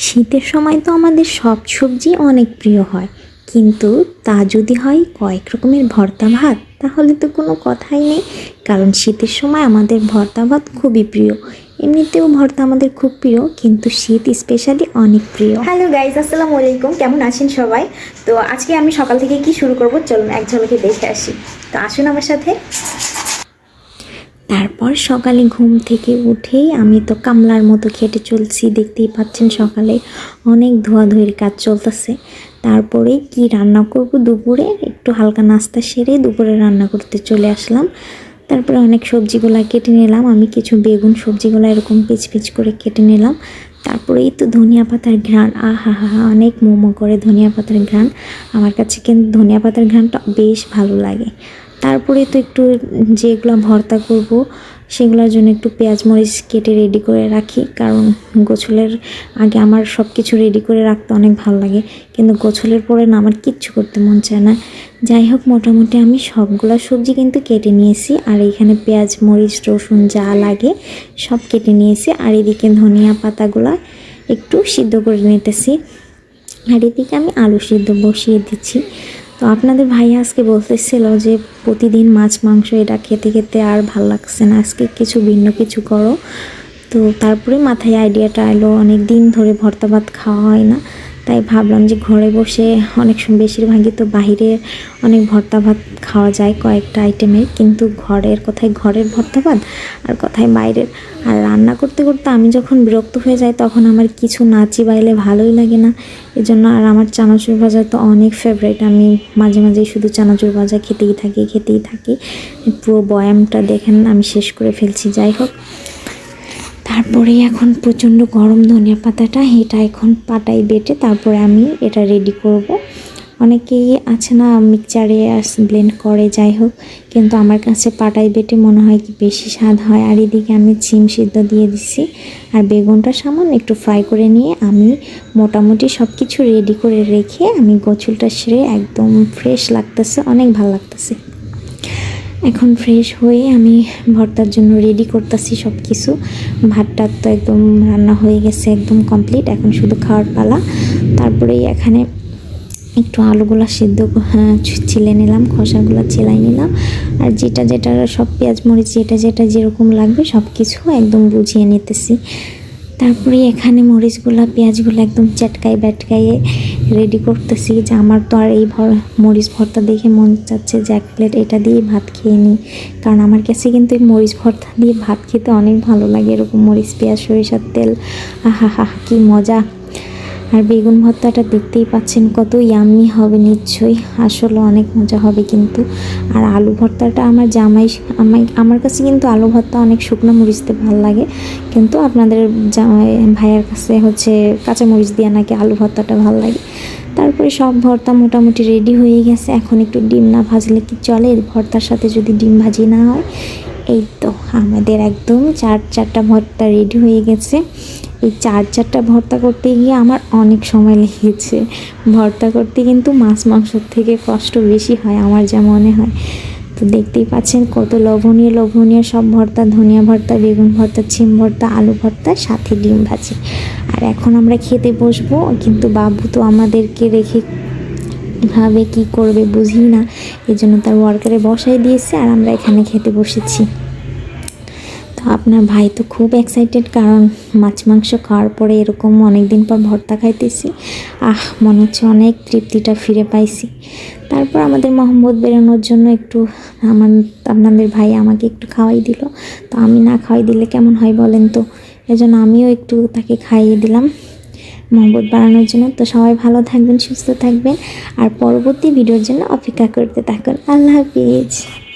শীতের সময় তো আমাদের সব সবজি অনেক প্রিয় হয়। কিন্তু তা যদি হয় কয়েক রকমের ভর্তা ভাত, তাহলে তো কোনো কথাই নেই। কারণ শীতের সময় আমাদের ভর্তা ভাত খুবই প্রিয়। এমনিতেও ভর্তা আমাদের খুব প্রিয়, কিন্তু শীত স্পেশালি অনেক প্রিয়। হ্যালো গাইজ আসসালামু আলাইকুম। কেমন আছেন সবাই? তো আজকে আমি সকাল থেকে কি শুরু করব? চলুন এক ঝলকে দেখে আসি। তো আসুন আমার সাথে। তারপর সকালে ঘুম থেকে উঠেই আমি তো কামলার মতো খেটে চলছি, দেখতেই পাচ্ছেন সকালে অনেক ধোয়াধুয়ির কাজ চলতেছে। তারপরে কি রান্না করব? দুপুরে একটু হালকা নাস্তা সেরে দুপুরে রান্না করতে চলে আসলাম। তারপরে অনেক সবজিগুলা কেটে নিলাম, আমি কিছু বেগুন সবজিগুলো এরকম পিচ পিচ করে কেটে নিলাম। তারপরেই তো ধনিয়া পাতার ঘ্রাণ, আহা হা হা, অনেক মোমো করে ধনিয়া পাতার ঘ্রাণ। আমার কাছে কিন্তু ধনিয়া পাতার ঘ্রাণটা বেশ ভালো লাগে। তারপরে তো একটু যেগুলো ভর্তা করব, সেগুলোর জন্য একটু পেঁয়াজ মরিচ কেটে রেডি করে রাখি। কারণ গোছলের আগে আমার সব কিছু রেডি করে রাখতে অনেক ভালো লাগে। কিন্তু গোছলের পরে না আমার কিচ্ছু করতে মন চায় না। যাই হোক, মোটামুটি আমি সবগুলো সবজি কিন্তু কেটে নিয়েছি। আর এখানে পেঁয়াজ, মরিচ, রসুন যা লাগে সব কেটে নিয়েছি। আর এদিকে ধনিয়া পাতাগুলো একটু সিদ্ধ করে নিতেছি। আর এদিকে আমি আলু সিদ্ধ বসিয়ে দিচ্ছি। তো আপনাদের ভাই আজকে বলতেছিল যে প্রতিদিন মাছ, মাংস এটা খেতে খেতে আর ভালো লাগছে না। আজকে কিছু ভিন্ন কিছু করো। তো তারপরে মাথায় আইডিয়াটা এলো, অনেক দিন ধরে ভর্তা ভাত খাওয়া হয় না। তাই ভাবলাম যে ঘরে বসে অনেক সময় বেশিরভাগই তো বাইরে অনেক ভর্তা ভাত খাওয়া যায় কয়েকটা আইটেমের কিন্তু ঘরের কথায় ঘরের ভর্তা ভাত আর কথায় বাইরের? আর রান্না করতে করতে আমি যখন বিরক্ত হয়ে যাই তখন আমার কিছু নাচি বাইলে ভালোই লাগে না। এজন্য আর আমার চানাচুর ভাজা তো অনেক ফেভারিট আমি মাঝে মাঝেই শুধু চানাচুর ভাজা খেতেই থাকি খেতেই থাকি। পুরো বয়ামটা দেখেন, আমি শেষ করে ফেলছি। যাই হোক তারপরে এখন প্রচণ্ড গরম ধনিয়া পাতাটা, এটা এখন পাটাই বেটে তারপরে আমি এটা রেডি করব। অনেকেই আছে না মিক্সচারে ব্লেন্ড করে, যাই হোক, কিন্তু আমার কাছে পাটাই বেটে মনে হয় কি বেশি স্বাদ হয়। আর এদিকে আমি চিম সিদ্ধ দিয়ে দিছি, আর বেগুনটা সামান্য একটু ফ্রাই করে নিয়ে আমি মোটামুটি সব কিছু রেডি করে রেখে আমি গোছলটা সেরে একদম ফ্রেশ লাগতেছে, অনেক ভালো লাগতেছে। এখন ফ্রেশ হয়ে আমি ভর্তার জন্য রেডি করতেছি সব কিছু ভাতটা তো একদম রান্না হয়ে গেছে একদম কমপ্লিট এখন শুধু খাওয়ার পালা। তারপরে এখানে একটু আলুগুলো সিদ্ধ হ্যাঁ, ছিলে নিলাম খোসাগুলো ছেলাই নিলাম। আর যেটা যেটা সব পেঁয়াজ মরিচ যেটা যেটা যেরকম লাগবে সব কিছু একদম বুঝিয়ে নিতেছি। তারপরে এখানে মরিচগুলো পেঁয়াজগুলো একদম চটকাই ব্যাটকাইয়ে রেডি করতেছি যে আমার তো আর এই ভর, মরিচ ভর্তা দেখে মন চাচ্ছে যে এক প্লেট এটা দিয়ে ভাত খেয়ে নিই। কারণ আমার কাছে কিন্তু এই মরিচ ভর্তা দিয়ে ভাত খেতে অনেক ভালো লাগে, এরকম মরিচ, পেঁয়াজ, সরিষার তেল। আহা হা, কী মজা। আর বেগুন ভর্তাটা দেখতেই পাচ্ছেন কত ইয়াম্মি হবে নিশ্চয়ই। আসলে অনেক মজা হবে কিন্তু। আর আলু ভর্তাটা আমার জামাই আমাই আমার কাছে কিন্তু আলু ভর্তা অনেক শুকনো মরিচতে ভালো লাগে। কিন্তু আপনাদের জামাই ভাইয়ের কাছে হচ্ছে কাঁচা মরিচ দিয়ে নাকি আলু ভর্তাটা ভালো লাগে। তারপরে সব ভর্তা মোটামুটি রেডি হয়ে গেছে। এখন একটু ডিম না ভাজলে কি চলে? ভর্তার সাথে যদি ডিম ভাজি না হয়, এই তো আমাদের একদম চার, চারটা ভর্তা রেডি হয়ে গেছে। এই চার চারটা ভর্তা করতে গিয়ে আমার অনেক সময় লেগেছে। ভর্তা করতে কিন্তু মাছ মাংসর থেকে কষ্ট বেশি হয়, আমার যা মনে হয়। তো দেখতেই পাচ্ছেন কত লবণীয় লবণীয় সব ভর্তা, ধনিয়া ভর্তা, বেগুন ভর্তা, ছিম ভর্তা, আলু ভর্তা, সাথে ডিম ভাজি। আর এখন আমরা খেতে বসবো, কিন্তু বাবু তো আমাদেরকে রেখে ভাবে কি করবে বুঝি না এই জন্য তার ওয়ার্কারে বসাই দিয়েছে আর আমরা এখানে খেতে বসেছি। তো আপনার ভাই তো খুব এক্সাইটেড কারণ মাছ, মাংস খাওয়ার পরে এরকম অনেক দিন পর ভর্তা খাইতেছি। আহ, মনে হচ্ছে অনেক তৃপ্তিটা ফিরে পাইছি। তারপর আমাদের মোহাম্মদ বেরোনোর জন্য একটু আমার আপনাদের ভাই আমাকে একটু খাওয়াই দিল। তো আমি না খাওয়াই দিলে কেমন হয় বলেন তো? এজন্য আমিও একটু তাকে খাইয়ে দিলাম মহব্বত বাড়ানোর জন্য। তো সবাই ভালো থাকবেন, সুস্থ থাকবেন। আর পরবর্তী ভিডিওর জন্য অপেক্ষা করতে থাকুন। আল্লাহ হাফিজ।